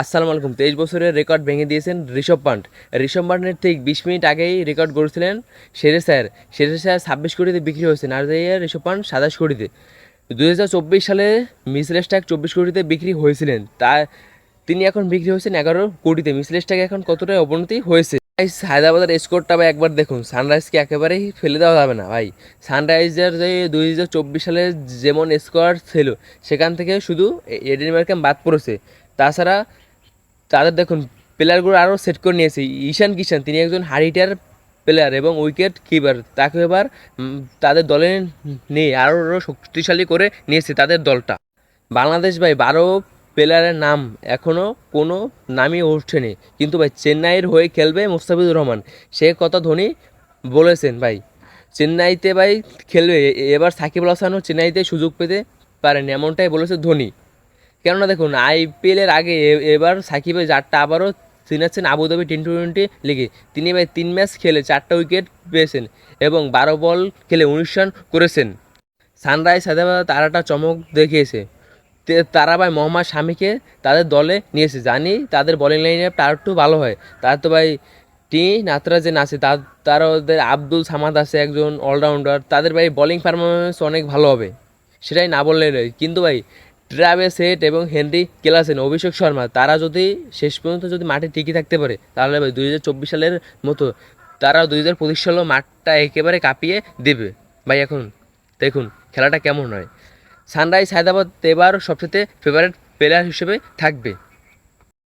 আসসালামু আলাইকুম। তেইশ বছরের রেকর্ড ভেঙে দিয়েছেন ঋষভ পান্ট। ঋষভ পান্টের ঠিক বিশ মিনিট আগেই রেকর্ড করেছিলেন শেরে স্যার। শেরে স্যার ছাব্বিশ কোটিতে বিক্রি হয়েছে। আর ঋষভ পান্ট সাতাশ কোটিতে। দু হাজার চব্বিশ সালে মিসলেস ট্যাগ চব্বিশ কোটিতে বিক্রি হয়েছিলেন। তা তিনি এখন বিক্রি হয়েছেন এগারো কোটিতে। মিসলেস ট্যাগ এখন কতটা অবনতি হয়েছে? ভাই হায়দ্রাবাদের স্কোরটা ভাই একবার দেখুন। সানরাইজকে একেবারেই ফেলে দেওয়া যাবে না ভাই। সানরাইজার যে দুই হাজার চব্বিশ সালে যেমন স্কোয়ার ছিল, সেখান থেকে শুধু এডেন মার্কাম বাদ পড়েছে। তাছাড়া তাদের দেখুন প্লেয়ারগুলো আরও সেট করে নিয়েছে। ঈশান কিষান, তিনি একজন হারিটার প্লেয়ার এবং উইকেট কিপার তাকে এবার তাদের দলে নিয়ে আরও শক্তিশালী করে নিয়েছে তাদের দলটা। বাংলাদেশ ভাই, বারো প্লেয়ারের নাম এখনও কোনো নামই উঠছেনি কিন্তু ভাই, চেন্নাইয়ের হয়ে খেলবে মুস্তাফিজুর রহমান। সে কথা ধোনি বলেছেন ভাই। চেন্নাইতে ভাই খেলবে। এবার সাকিব আল হাসানও চেন্নাইতে সুযোগ পেতে পারেন, এমনটাই বলেছে ধোনি। কেননা দেখুন আইপিএলের আগে এবার সাকিবের জারটা আবারও চিনাচ্ছেন আবুধাবি টি টোয়েন্টি লিগে। তিনি ভাই তিন ম্যাচ খেলে চারটা উইকেট পেয়েছেন এবং বারো বল খেলে উনিশ রান করেছেন। সানরাইজ হায়দ্রাবাদ তারাটা চমক দেখিয়েছে। তারা ভাই মোহাম্মদ শামিকে তাদের দলে নিয়েছে। জানি তাদের বোলিং লাইনে তার একটু ভালো হয়। তার তো ভাই টি নাতরাজেন আছে তার তার ওদের আব্দুল সামাদ আছে একজন অলরাউন্ডার তাদের ভাই বলিং পারফরমেন্স অনেক ভালো হবে। সেটাই না বললে কিন্তু ভাই ট্রাভেস হেড এবং হেনরি কেলাসেন অভিষেক শর্মা, তারা যদি শেষ পর্যন্ত যদি মাঠে টিকে থাকতে পারে, তাহলে দুই হাজার চব্বিশ সালের মতো তারা দুই হাজার পঁচিশ সালেও মাঠটা একেবারে কাঁপিয়ে দেবে। ভাই, এখন দেখুন, খেলাটা কেমন হয়। সানরাইজ হায়দ্রাবাদ এবার সবচেয়ে ফেভারিট প্লেয়ার হিসেবে থাকবে।